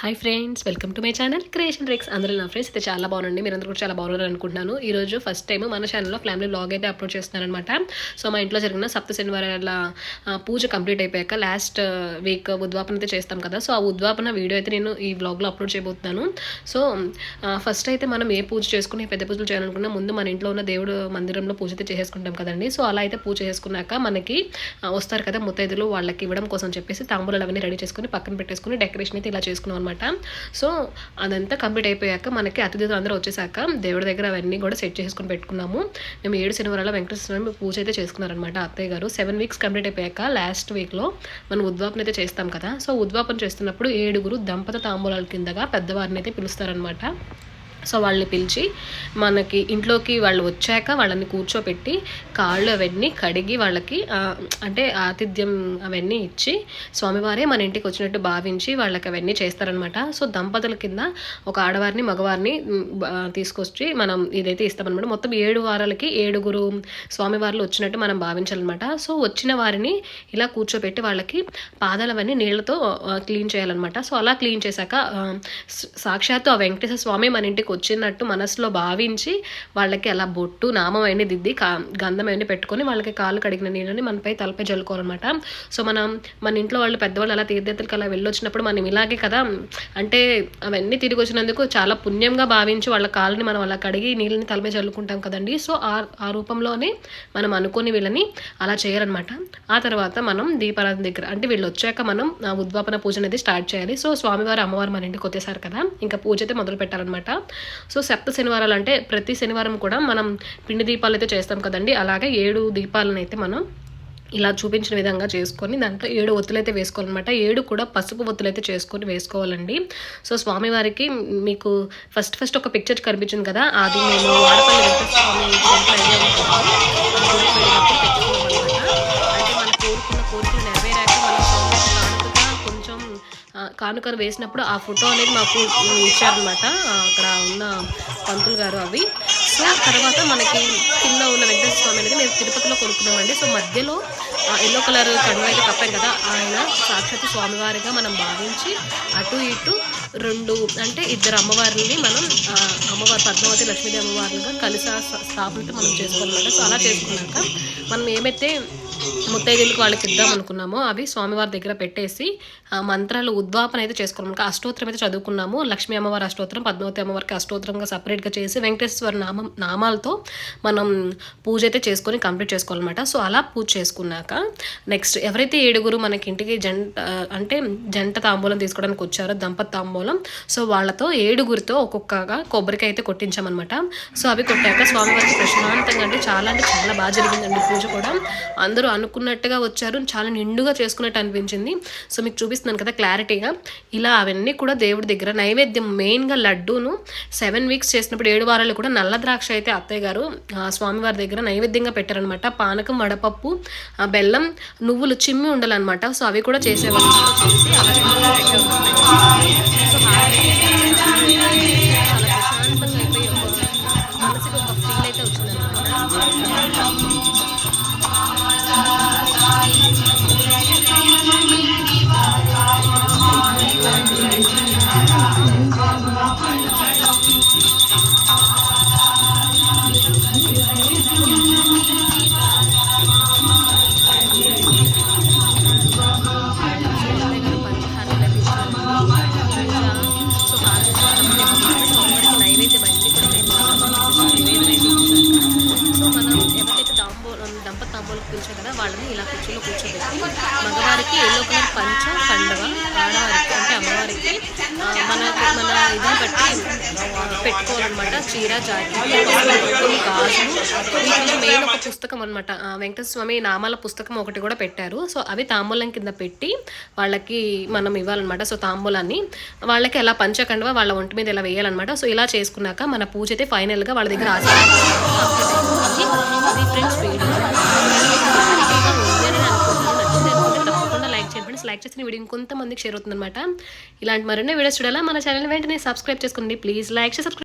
Hi friends welcome to my channel creation రిక్స్ అందరూ నా friends అయితే చాలా బాగుంది మీరు అందరూ కూడా చాలా బాగున్నారు అనుకుంటున్నాను ఈ రోజు ఫస్ట్ టైం మన ఛానల్లో ఫ్యామిలీ బ్లాగ్ అయితే అప్లోడ్ చేస్తున్నారనమాట సో మా ఇంట్లో జరిగిన సప్త శనివారాల పూజ కంప్లీట్ అయిపోయాక లాస్ట్ వీక్ ఉద్వాపన అయితే చేస్తాం కదా. సో ఆ ఉద్వాపన వీడియో అయితే నేను ఈ బ్లాగ్లో అప్లోడ్ చేయబోతున్నాను. సో ఫస్ట్ అయితే మనం ఏ పూజ చేసుకుని పెద్ద పూజలు చేయాలనుకున్నా ముందు మన ఇంట్లో ఉన్న దేవుడు మందిరంలో పూజ అయితే చేసేసుకుంటాం కదండి. సో అలా అయితే పూజ చేసుకున్నాక మనకి వస్తారు కదా ముత్తైదులు వాళ్ళకి ఇవ్వడం కోసం చెప్పేసి తాంబూలాలు అవన్నీ రెడీ చేసుకుని పక్కన పెట్టేసుకుని డెకరేషన్ అయితే ఇలా చేసుకున్నాం అనమాట సో అదంతా కంప్లీట్ అయిపోయాక మనకి అతిథులు అందరూ వచ్చేసాక దేవుడి దగ్గర అవన్నీ కూడా సెట్ చేసుకుని పెట్టుకున్నాము. మేము ఏడు శనివారాల వెంకటేశ్వర పూజ అయితే చేసుకున్నారనమాట అత్తయ్య గారు. సెవెన్ వీక్స్ కంప్లీట్ అయిపోయాక లాస్ట్ వీక్లో మనం ఉద్వాపన అయితే చేస్తాం కదా. సో ఉద్వాపన చేస్తున్నప్పుడు ఏడుగురు దంపత తాంబూలాల కిందగా పెద్దవారిని అయితే పిలుస్తారనమాట సో వాళ్ళని పిలిచి మనకి ఇంట్లోకి వాళ్ళు వచ్చాక వాళ్ళని కూర్చోపెట్టి కాళ్ళు అవన్నీ కడిగి వాళ్ళకి అంటే ఆతిథ్యం అవన్నీ ఇచ్చి స్వామివారే మన ఇంటికి వచ్చినట్టు భావించి వాళ్ళకి అవన్నీ చేస్తారనమాట సో దంపతుల కింద ఒక ఆడవారిని మగవారిని తీసుకొచ్చి మనం ఇదైతే ఇస్తామన్నమాట. మొత్తం ఏడు వారాలకి ఏడుగురు స్వామివార్లు వచ్చినట్టు మనం భావించాలన్నమాట. సో వచ్చిన వారిని ఇలా కూర్చోబెట్టి వాళ్ళకి పాదాలవన్నీ అవన్నీ నీళ్ళతో క్లీన్ చేయాలన్నమాట. సో అలా క్లీన్ చేశాక సాక్షాత్తు ఆ వెంకటేశ్వర స్వామి మన ఇంటికి వచ్చినట్టు మనసులో భావించి వాళ్ళకి అలా బొట్టు నామం దిద్ది కా గంధం అవన్నీ పెట్టుకొని వాళ్ళకి కాళ్ళు కడిగిన నీళ్ళని మనపై తలపై జల్లుకోవాలన్నమాట సో మనం మన ఇంట్లో వాళ్ళు పెద్దవాళ్ళు అలా తీర్థయాత్రలకు అలా వెళ్ళొచ్చినప్పుడు మనం ఇలాగే కదా అంటే అవన్నీ తిరిగి వచ్చినందుకు చాలా పుణ్యంగా భావించి వాళ్ళ కాళ్ళని మనం అలా కడిగి నీళ్ళని తలపై చల్లుకుంటాం కదండి. సో ఆ ఆ రూపంలోనే మనం అనుకుని వీళ్ళని అలా చేయాలన్నమాట ఆ తర్వాత మనం దీపారాధన దగ్గర అంటే వీళ్ళు వచ్చాక మనం ఆ ఉద్వాపన పూజ అనేది స్టార్ట్ చేయాలి. సో స్వామివారు అమ్మవారు మన ఇంటికి వచ్చేసారు కదా ఇంకా పూజ అయితే మొదలు పెట్టాలన్నమాట సో సప్త శనివారాలు అంటే ప్రతి శనివారం కూడా మనం పిండి దీపాలు అయితే చేస్తాం కదండి. అలాగే ఏడు దీపాలను అయితే మనం ఇలా చూపించిన విధంగా చేసుకొని దాంట్లో ఏడు ఒత్తులైతే వేసుకోవాలన్నమాట. ఏడు కూడా పసుపు ఒత్తులైతే చేసుకొని వేసుకోవాలండి. సో స్వామివారికి మీకు ఫస్ట్ ఫస్ట్ ఒక పిక్చర్ కనిపించింది కదా. అది మేము వాడపల్లి వెంకటస్వామి కానుకలు వేసినప్పుడు ఆ ఫోటో అనేది మాకు ఇచ్చారనమాట అక్కడ ఉన్న పంతులు గారు అవి. సో తర్వాత మనకి కింద ఉన్న వెంకటేశ్వర స్వామి అనేది మేము తిరుపతిలో కొనుక్కున్నామండి. సో మధ్యలో ఎల్లో కలర్ కనువైతే అయితే కప్పాం కదా ఆయన సాక్షాత్ స్వామివారిగా మనం భావించి అటు ఇటు రెండు అంటే ఇద్దరు అమ్మవారిని మనం అమ్మవారి పద్మావతి లక్ష్మీదేవి అమ్మవారిగా కలిసి ఆ స్థాపనతో మనం చేసుకోవాలన్నమాట సో అలా చేసుకున్నాక మనం ఏమైతే ముత్తైదులకు వాళ్ళకి ఇద్దాం అనుకున్నామో. అవి స్వామివారి దగ్గర పెట్టేసి మంత్రాలు ఉద్వాపన అయితే చేసుకోవాలి అష్టోత్తరం అయితే చదువుకున్నాము. లక్ష్మీ అమ్మవారి అష్టోత్తరం పద్మావతి అమ్మవారికి అష్టోత్తరంగా సపరేట్గా చేసి వెంకటేశ్వర నామం నామాలతో మనం పూజ అయితే చేసుకొని కంప్లీట్ చేసుకోవాలన్నమాట. సో అలా పూజ చేసుకున్నాక నెక్స్ట్ ఎవరైతే ఏడుగురు మనకి ఇంటికి జంట అంటే జంట తాంబూలం తీసుకోవడానికి వచ్చారో దంపతి తాంబూలం సో వాళ్ళతో ఏడుగురితో ఒక్కొక్కగా కొబ్బరికాయ అయితే కొట్టించామన్నమాట. సో అవి కొట్టాక స్వామివారికి ప్రశాంతంగా అంటే చాలా అంటే చాలా బాగా జరిగిందండి పూజ కూడా. అందరూ అనుకున్నట్టుగా వచ్చారు. చాలా నిండుగా చేసుకున్నట్టు అనిపించింది. సో మీకు చూపిస్తున్నాను కదా క్లారిటీగా. ఇలా అవన్నీ కూడా దేవుడి దగ్గర నైవేద్యం మెయిన్గా లడ్డూను సెవెన్ వీక్స్ చేసినప్పుడు ఏడు వారాలు కూడా నల్ల ద్రాక్ష అయితే అత్తయ్య గారు స్వామివారి దగ్గర నైవేద్యంగా పెట్టారనమాట పానకం వడపప్పు బెల్లం నువ్వులు చిమ్మి ఉండాలన్నమాట. సో అవి కూడా చేసేవాళ్ళు. చేసి అలా మన మన ఇదిని బట్టి పెట్టుకోవాలన్నమాట. చీర జాకెట్ పసుపు, గాజులు. మెయిన్ ఒక పుస్తకం అనమాట వెంకటస్వామి నామాల పుస్తకం ఒకటి కూడా పెట్టారు. సో అవి తాంబూలం కింద పెట్టి వాళ్ళకి మనం ఇవ్వాలన్నమాట. సో తాంబూలాన్ని వాళ్ళకి అలా పంచకండవ వాళ్ళ ఒంటి మీద ఇలా వేయాలన్నమాట. సో ఇలా చేసుకున్నాక మన పూజ అయితే ఫైనల్గా వాళ్ళ దగ్గర ఆశీర్వాదం. ఫ్రెండ్స్ లైక్ చేసిన వీడియో ఇంకొంతమందికి షేర్ అవుతుంది అనమాట ఇలాంటి మరిన్ని వీడియోస్ చూడాలా? మన ఛానల్ వెంటనే సబ్స్క్రైబ్ చేసుకోండి ప్లీజ్ లైక్ చేసి సబ్స్క్రైబ్